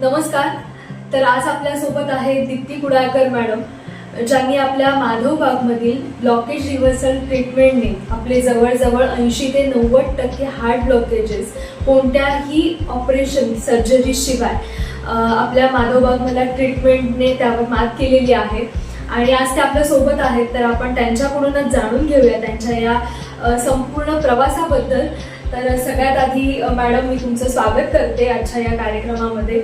नमस्कार. तर आज आपल्यासोबत आहे दीप्ती कुडाळकर मॅडम ज्यांनी आपल्या माधव बागमधील ब्लॉकेज रिव्हर्सल ट्रीटमेंटने आपले जवळजवळ ऐंशी ते नव्वद टक्के हार्ट ब्लॉकेजेस कोणत्याही ऑपरेशन सर्जरीशिवाय आपल्या माधव बागमधल्या ट्रीटमेंटने त्यावर मात केलेली आहे. आणि आज ते आपल्यासोबत आहेत तर आपण त्यांच्याकडूनच जाणून घेऊया त्यांच्या या संपूर्ण प्रवासाबद्दल. तर सगळ्यात आधी मॅडम मी तुमचं स्वागत करते आजच्या या कार्यक्रमामध्ये.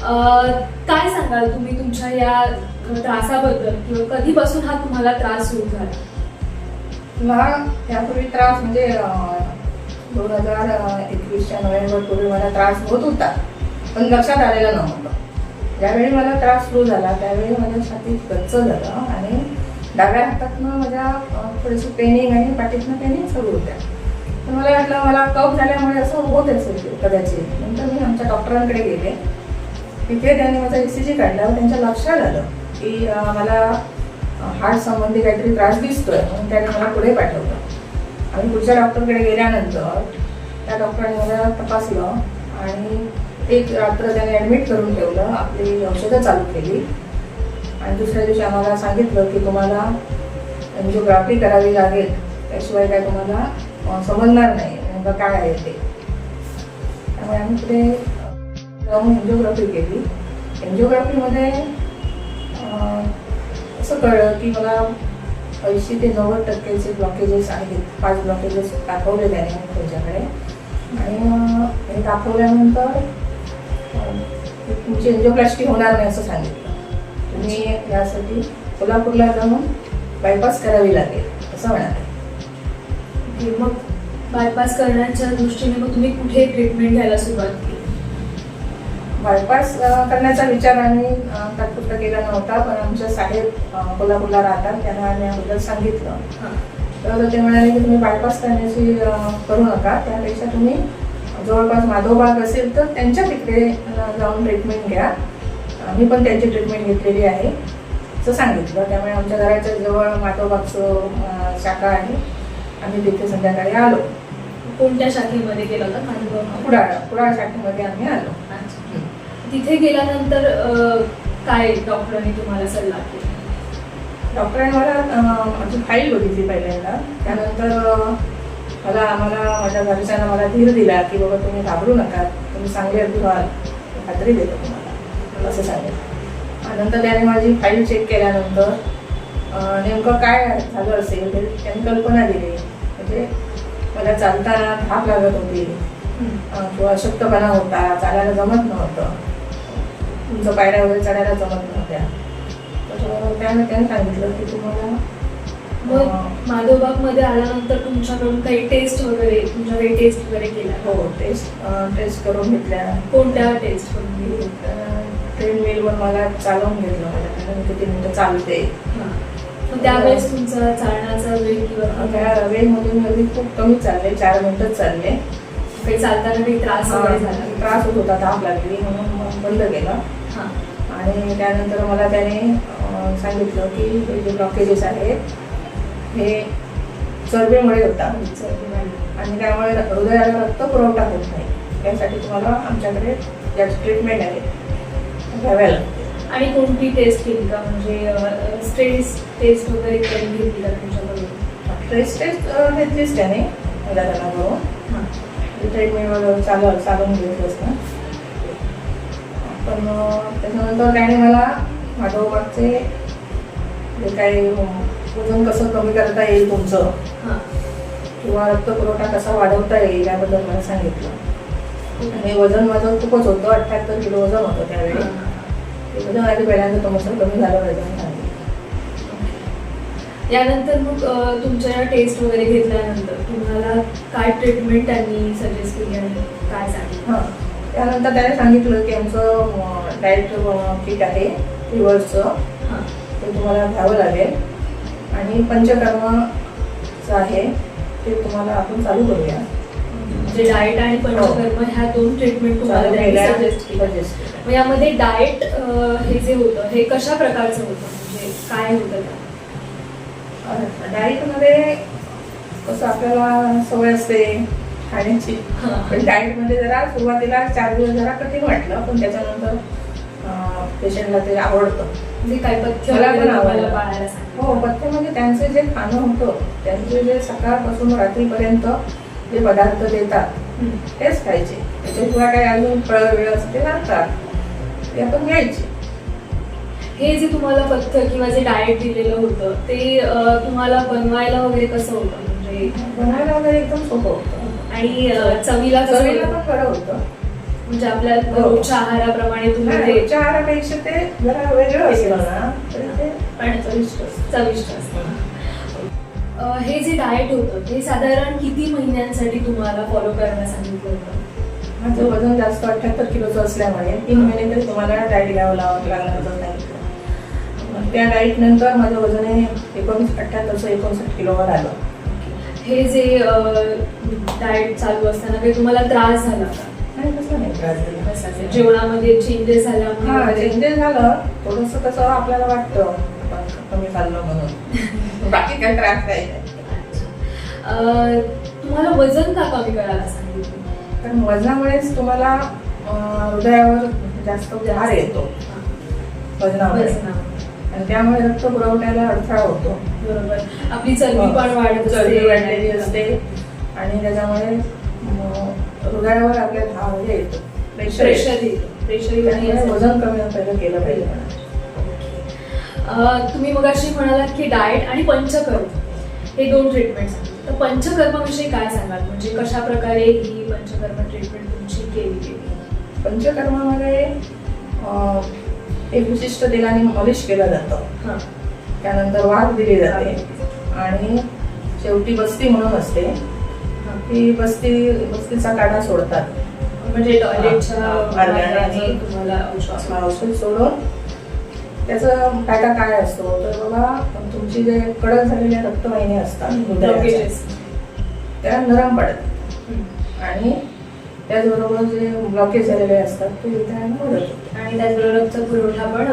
काय सांगाल तुम्ही तुमच्या या त्रासाबद्दल? किंवा कधीपासून हा तुम्हाला त्रास सुरू झाला? मला त्यापूर्वी त्रास म्हणजे दोन हजार एकवीसच्या नोव्हेंबर पूर्वी मला त्रास होत होता पण लक्षात आलेला नव्हतं. ज्यावेळी मला त्रास सुरू झाला त्यावेळी माझ्या छातीत गच्च झालं आणि डाव्या हातातनं माझ्या थोडीशी पेनिंग आणि पाठीतनं पेनिंग सुरू होत्या. तर मला वाटलं मला कप झाल्यामुळे असं होत असेल कदाचित. नंतर मी आमच्या डॉक्टरांकडे गेले. तिथे त्यांनी माझा ई सी जी काढला त्यांच्या लक्षात आलं की मला हार्ट संबंधी काहीतरी त्रास दिसतोय म्हणून त्याने मला पुढे पाठवलं. आणि पुढच्या डॉक्टरकडे गेल्यानंतर त्या डॉक्टरांनी मला तपासलं आणि एक रात्र त्याने ॲडमिट करून ठेवलं आपली औषधं चालू केली. आणि दुसऱ्या दिवशी आम्हाला सांगितलं की तुम्हाला एन्जिओग्राफी करावी लागेल. त्याशिवाय काय तुम्हाला समजणार नाही नेमकं काय आहे ते. त्यामुळे आम्ही पुढे जाऊन एन्जिओग्राफी केली. एन्जिओग्राफीमध्ये असं कळलं की मला ऐंशी ते नव्वद टक्केचे ब्लॉकेजेस आहेत. पाच ब्लॉकेजेस दाखवले त्याने त्याच्याकडे. आणि हे दाखवल्यानंतर तुमची एन्जिओप्लास्टी होणार नाही असं सांगितलं. तुम्ही यासाठी कोल्हापूरला जाऊन बायपास करावी लागेल असं म्हणाले. की मग बायपास करण्याच्या दृष्टीने मग तुम्ही कुठे ट्रीटमेंट घ्यायला सुरुवात केली? बायपास करण्याचा विचार आम्ही तात्पुरता केला नव्हता पण आमचे साहेब कोल्हापूरला राहतात त्यांना आम्ही याबद्दल सांगितलं. तर ते म्हणाले की तुम्ही बायपास करण्याची करू नका. त्यापेक्षा तुम्ही जवळपास माधवबाग असेल तर त्यांच्या तिकडे जाऊन ट्रीटमेंट घ्या. मी पण त्यांची ट्रीटमेंट घेतलेली आहे असं सांगितलं. त्यामुळे आमच्या घराच्या जवळ माधवबागचं अं, शाखा आहे. आम्ही तिथे संध्याकाळी आलो. कोणत्या शाखेमध्ये गेला होता कुडाळ कुडाळ शाखेमध्ये आम्ही आलो. तिथे गेल्यानंतर काय डॉक्टरांनी तुम्हाला सल्ला केला? डॉक्टरांनी मला माझी फाईल बघितली पहिल्यांदा. त्यानंतर मला आम्हाला माझ्या घरच्यांना मला धीर दिला की बाबा तुम्ही घाबरू नका. तुम्ही चांगले व्हाल मी खात्री देतो तुम्हाला. असं सांगितलं. आणि नंतर त्याने माझी फाईल चेक केल्यानंतर नेमकं काय झालं असेल ते त्यांनी कल्पना दिली. म्हणजे मला चालताना धाप लागत होती. किंवा अशक्तपणा होता चालायला जमत नव्हतं. तुमचं पायऱ्या वगैरे चढायला जमत नव्हत्या तर त्याने त्याने सांगितलं की तुम्हाला मग अं, माधवबागमध्ये आल्यानंतर तुमच्याकडून काही टेस्ट वगैरे तुमच्या काही टेस्ट वगैरे केल्या हो टेस्ट टेस्ट करून घेतल्या कोणत्या टेस्ट करून केली? ट्रेन मिलवर मला चालवून घेतलं माझ्याकडे मी किती मिनिटं चालते. मग त्यावेळेस तुमचा चालण्याचा वेळ किंवा त्या वेळमध्ये मी खूप कमी चालले चार मिनिटच चालले काही चालताना काही त्रास वगैरे झाला. त्रास होत होता धाप लागली म्हणून बंद केलं. हां. आणि त्यानंतर मला त्याने सांगितलं की हे जे ब्लॉकेजेस आहेत हे चरबीमुळे होतात. आणि त्यामुळे हृदयाला रक्त पुरवठा होत नाही. त्यासाठी तुम्हाला आमच्याकडे ज्याची ट्रीटमेंट आहे. घ्याव्या लागते. आणि कोणती टेस्ट केली का? म्हणजे स्ट्रेस टेस्ट वगैरे करून घेतली का तुमच्याकडून? ट्रेस टेस्ट घेतलीच त्याने. मुलाला करून हां. ट्रीटमेंटवर चालू चालून घेतलंच ना पण त्याच्यानंतर त्याने मला माधवबागचे जे काही वजन कसं कमी करता येईल तुमचं. किंवा रक्तपुरवठा कसा वाढवता येईल याबद्दल मला सांगितलं. आणि वजन माझं खूपच होतं अठ्ठ्याहत्तर किलो वजन होतं त्यावेळी. वजन आधी पहिल्यांदा तुमचं कमी झालं पाहिजे. म्हणून सांगितलं यानंतर मग तुमच्या या टेस्ट वगैरे घेतल्यानंतर तुम्हाला काय ट्रीटमेंट त्यांनी सजेस्ट केली आणि काय सांगितलं? हां. त्यानंतर त्याने सांगितलं की आमचं डाएट किट आहे रिव्हर्सचं हां. ते तुम्हाला घ्यावं लागेल. आणि पंचकर्मचं आहे ते तुम्हाला आपण चालू करूया. म्हणजे डाएट आणि पंचकर्म ह्या दोन ट्रीटमेंट तुम्हाला सजेस्ट suggest केल्या. मग यामध्ये डाएट हे जे होतं हे कशा प्रकारचं होतं? म्हणजे काय होतं? डाएटमध्ये कसं आपल्याला सवय असते खाण्याची. पण डाएटमध्ये जरा सुरुवातीला चार दिवस जरा कठीण वाटलं पण त्याच्यानंतर पेशंटला ते आवडतं म्हणजे काय पथ्य पण आवडलं. हो पथ्यमध्ये त्यांचं जे खाणं होतं त्यांचे जे सकाळपासून रात्रीपर्यंत जे पदार्थ देतात. तेच खायचे त्याच्याशिवाय काही अजून फळ वेळ असं ते लागतात ते आपण घ्यायचे हे जे तुम्हाला पथ्य किंवा जे डाएट दिलेलं होतं ते तुम्हाला बनवायला वगैरे कसं होतं? म्हणजे बनवायला वगैरे एकदम सोपं होतं. आणि चवीला चवीला होतं? पण बरं होतं. म्हणजे आपल्या हो. रोजच्या आहाराप्रमाणे तुम्ही नाही, ते रोजच्या आहारापेक्षा ते जरा वेगळं असलं ना ते पण चविष्ट. चविष्ट असतं. हे जे डाएट होतं ते साधारण किती महिन्यांसाठी तुम्हाला फॉलो करायला सांगितलं होतं? माझं वजन जास्त अठ्याहत्तर किलोचं असल्यामुळे तीन महिने तरी तुम्हाला डाएट घ्यावं लावावं लागणार मग त्या डाएट नंतर माझं वजन हे एकोणीस अठ्याहत्तरचं एकोणसाठ किलोवर आलं. हे जे डाएट चालू असताना काही तुम्हाला त्रास झाला का? नाही कसं नाही त्रास कशाचे? जेवणामध्ये चेंजेस झाल्यामुळे हा? चेंजेस झालं. थोडंसं कसं आपल्याला वाटतं आपण कमी खाल्लं म्हणून. बाकी काही त्रास नाही. अं, तुम्हाला वजन का कमी करायला सांगितलं? कारण वजनामुळेच तुम्हाला अं, हृदयावर जास्त भार येतो. वजनामुळे. वजनामुळे. आणि त्यामुळे रक्त पुरवठ्याला अडथळा होतो. बरोबर. आपली चरबी पण वाढत चरबी असते. वाढलेली असते. आणि त्याच्यामुळे हृदयावर आपल्या धाव हे येतो. प्रेशर प्रेशर येतं. प्रेशर त्यामुळे वजन कमी पहिलं केलं पाहिजे. तुम्ही मग अशी म्हणालात की डाएट आणि पंचकर्म हे दोन ट्रीटमेंट तर पंचकर्माविषयी काय सांगाल? म्हणजे कशा प्रकारे ही पंचकर्म ट्रीटमेंट तुमची केली गेली? पंचकर्मामध्ये एक विशिष्ट तेलाने मॉलिश केलं जातं. त्यानंतर वाफ दिली जाते. आणि शेवटी बस्ती म्हणून असते. ती बस्ती बस्तीचा काढा सोडतात. म्हणजे टॉयलेटच्या औषध सोडून त्याचा फायदा काय असतो? तर बाबा तुमची जे कडक झालेल्या रक्तवाहिनी असतात त्या नरम पडतात. आणि त्याचबरोबर जे ब्लॉकेज झालेले असतात ते आणि त्याचबरोबर रक्त पुरवठा पण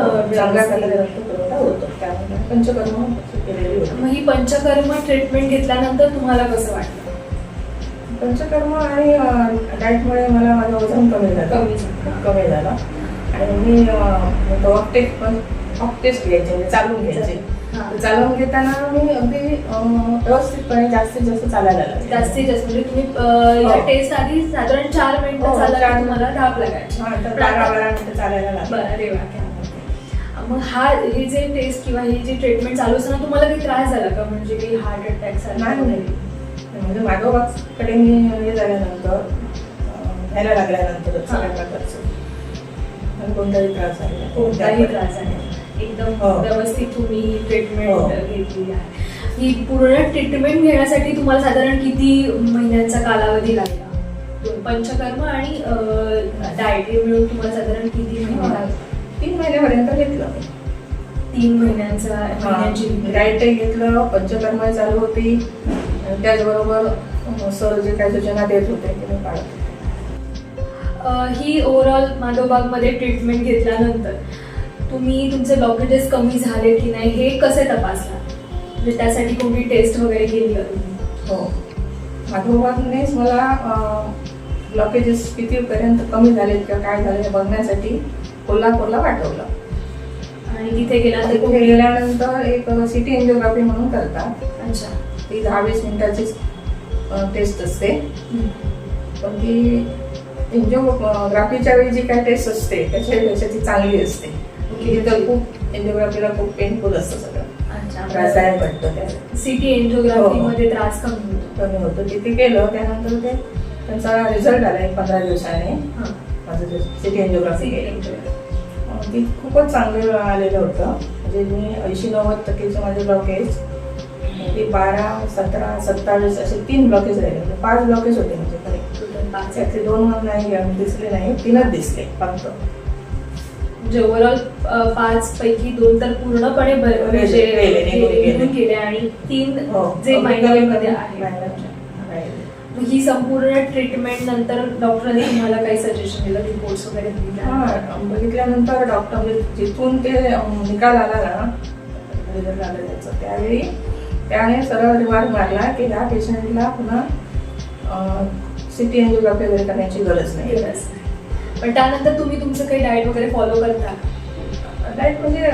रक्त पुरवठा होतो. त्यामुळे पंचकर्म केलेली होती. मग ही पंचकर्म ट्रीटमेंट घेतल्यानंतर तुम्हाला कसं वाटलं? पंचकर्म आणि डाएटमुळे मला माझं वजन कमी झालं. कमी झालं. कमी झालं. आणि मी वॉक टेस्ट पण वॉक टेस्ट घ्यायचे म्हणजे चालून घ्यायचे. हां. चालून घेताना मी अगदी व्यवस्थितपणे जास्तीत जास्त चालायला लागले जास्तीत जास्त म्हणजे तुम्ही अं, या हो. टेस्ट आधी साधारण चार मिनिटं हो, की तुम्हाला धाप लागायची हा, बारा बारा मिनिटं चालायला लागले. मग हा हे जे टेस्ट किंवा ही जी ट्रीटमेंट चालू असताना तुम्हाला काही त्रास झाला का म्हणजे काही हार्ट अटॅक नाही नाही. म्हणजे माधवबागकडे मी हे झाल्यानंतर अं, घ्यायला लागल्यानंतर हा. सगळ्या प्रकारचं कोणताही त्रास झाला. कोणताही त्रास आहे एकदम हो. व्यवस्थित तुम्ही हो. ट्रीटमेंट घेतली आहे ही पूर्ण ट्रीटमेंट घेण्यासाठी तुम्हाला साधारण किती महिन्यांचा कालावधी लागला पंचकर्म आणि डाएट हे मिळून तुम्हाला साधारण किती महिने हा. लागले तीन महिन्यापर्यंत घेतलं. तीन महिन्यांचा डाएटही घेतलं पंचकर्म चालू होती त्याचबरोबर सर जे काही सूचना देत होते ते मी पाळत होते. अ, ही ओव्हरऑल माधवबागमध्ये ट्रीटमेंट घेतल्यानंतर तुम्ही तुमचे ब्लॉकेजेस कमी झाले की नाही हे कसे तपासला म्हणजे त्यासाठी कोणती टेस्ट वगैरे केली का तुम्ही हो. माधवबागनेच मला ब्लॉकेजेस कितीपर्यंत कमी झालेत किंवा काय झाले हे बघण्यासाठी कोल्हापूरला पाठवलं. आणि तिथे गेल्यानंतर तिथे कोणी- गेल्यानंतर एक सिटी एन्जिओग्राफी म्हणून करतात. अच्छा. ती दहा वीस मिनिटाची टेस्ट असते. हम्म. पण ती एन्जिओग्राफीच्या वेळी जी काय टेस्ट असते त्याच्यापेक्षा ती चांगली असते. की तर खूप एन्जिओग्राफीला खूप पेनफुल असतं सगळं. अच्छा. त्रासदायक वाटतं त्या सिटी एन्जिओग्राफी मध्ये त्रास कमी होतो. कमी होतं. तिथे केलं त्यानंतर ते त्यांचा रिझल्ट आला एक पंधरा दिवसाने. हां. माझं जे सिटी एन्जिओग्राफी केली. ती खूपच चांगलं आलेलं होतं. म्हणजे मी ऐंशी नव्वद टक्केचे माझे ब्लॉकेज ते बारा सतरा सत्तावीस असे तीन ब्लॉकेज राहिले. म्हणजे पाच ब्लॉकेज होते म्हणजे खरे दोन नाही दिसले नाही. तीनच दिसले फक्त. म्हणजे ओव्हरऑल पाच पैकी दोन तर पूर्णपणे म्हणजे निघून गेले, आणि तीन हो. जे Minor आहे. ही संपूर्ण ट्रीटमेंट नंतर डॉक्टरांनी तुम्हाला काही सजेशन दिलं? रिपोर्ट्स वगैरे दिले? बघितल्यानंतर डॉक्टर जिथून ते निकाल आला ना रिझल्ट आला त्याचं. त्यावेळी त्याने सरळ रिमार्क मारला की ह्या पेशंटला पुन्हा सिटी एन्जिओग्राफी वगैरे करण्याची गरज नाही. गरज नाही. पण त्यानंतर तुम्ही तुमचं काही डाएट वगैरे फॉलो करता? डाएट म्हणजे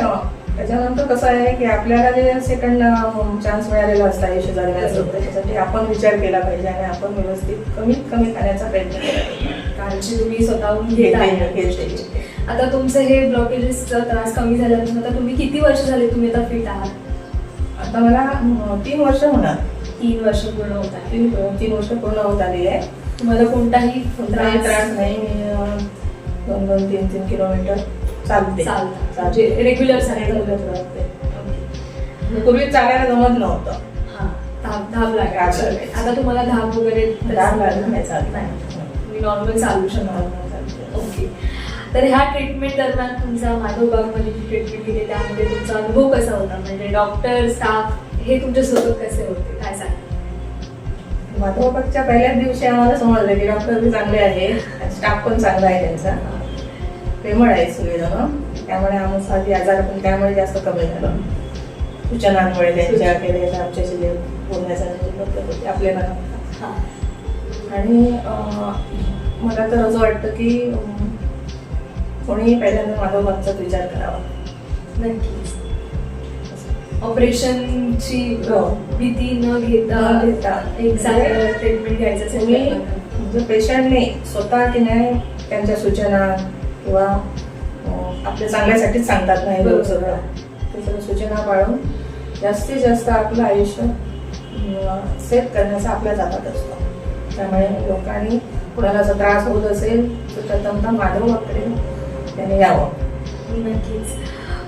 त्याच्यानंतर कसं आहे की आपल्याला जे सेकंड चान्स मिळालेला असतं आयुष्य जगण्याचं त्याच्यासाठी आपण विचार केला पाहिजे आणि आपण व्यवस्थित कमीत कमी खाण्याचा प्रयत्न केला पाहिजे. काळजी तुम्ही स्वतःहून घेत. आता तुमचं हे ब्लॉकेजेसचा त्रास कमी झाल्यापासून आता तुम्ही किती वर्ष झाले तुम्ही आता फिट आहात? आता मला तीन वर्ष होणार. तीन वर्ष पूर्ण होत आहे. तीन वर्ष पूर्ण होत आली आहे. तुम्हाला कोणताही त्रास नाही दोन दोन तीन तीन किलोमीटर चालते. चालता. म्हणजे रेग्युलर Regular चालते. मी पूर्वी चालायला जमत नव्हतं. हा. धाप धाप लागायची धाप लागायची. आता तुम्हाला धाप वगैरे लागत नाही चालत. नाही तुम्ही नॉर्मल चालू शकता. चालते. ओके. तर ह्या ट्रीटमेंट दरम्यान तुमचा माधवबागमध्ये जी ट्रीटमेंट केली. त्यामध्ये तुमचा अनुभव कसा होता? म्हणजे डॉक्टर स्टाफ हे तुमच्यासोबत कसे होते? काय सांगा माधवबागच्या पहिल्याच दिवशी आम्हाला समजलं की डॉक्टर चांगले आहे स्टाफ पण चांगला आहे त्यांचा. प्रेमळ आहे सुविधा त्यामुळे आमसाठी आजार पण त्यामुळे जास्त कमी झालं. सूचनांमुळे त्यांच्या केलेल्या आमच्याशी जे पद्धत होती आपल्याला हा. आणि मला तर असं वाटतं की कोणीही पहिल्यांदा माधवबागचाच विचार करावा. नक्कीच. ऑपरेशनची. भीती न घेता घेता. एक चांगलं ट्रीटमेंट घ्यायचं असेल तर- म्हणजे पेशंटने स्वतः की नाही त्यांच्या सूचना किंवा अं, आपल्या चांगल्यासाठीच सांगतात नाही लोक सगळं. ते सगळं सूचना पाळून जास्तीत जास्त आपलं आयुष्य सेफ करण्याचा आपल्या हातात असतो. त्यामुळे लोकांनी कुणाला जर त्रास होत असेल तर प्रथमतः माधवबागकडे त्यांनी यावं. नक्कीच.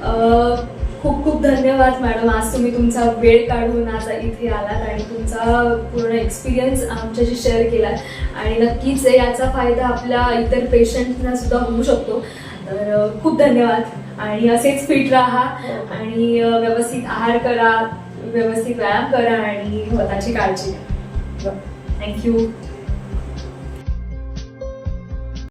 अं, खूप खूप धन्यवाद मॅडम. आज तुम्ही तुमचा वेळ काढून आज इथे आलात आणि तुमचा पूर्ण एक्सपिरियन्स आमच्याशी शेअर केलात. आणि नक्कीच याचा फायदा आपल्या इतर पेशंटना सुद्धा होऊ शकतो. तर खूप धन्यवाद. आणि असेच फिट राहा आणि व्यवस्थित आहार करा व्यवस्थित व्यायाम करा आणि स्वतःची काळजी घ्या. थँक्यू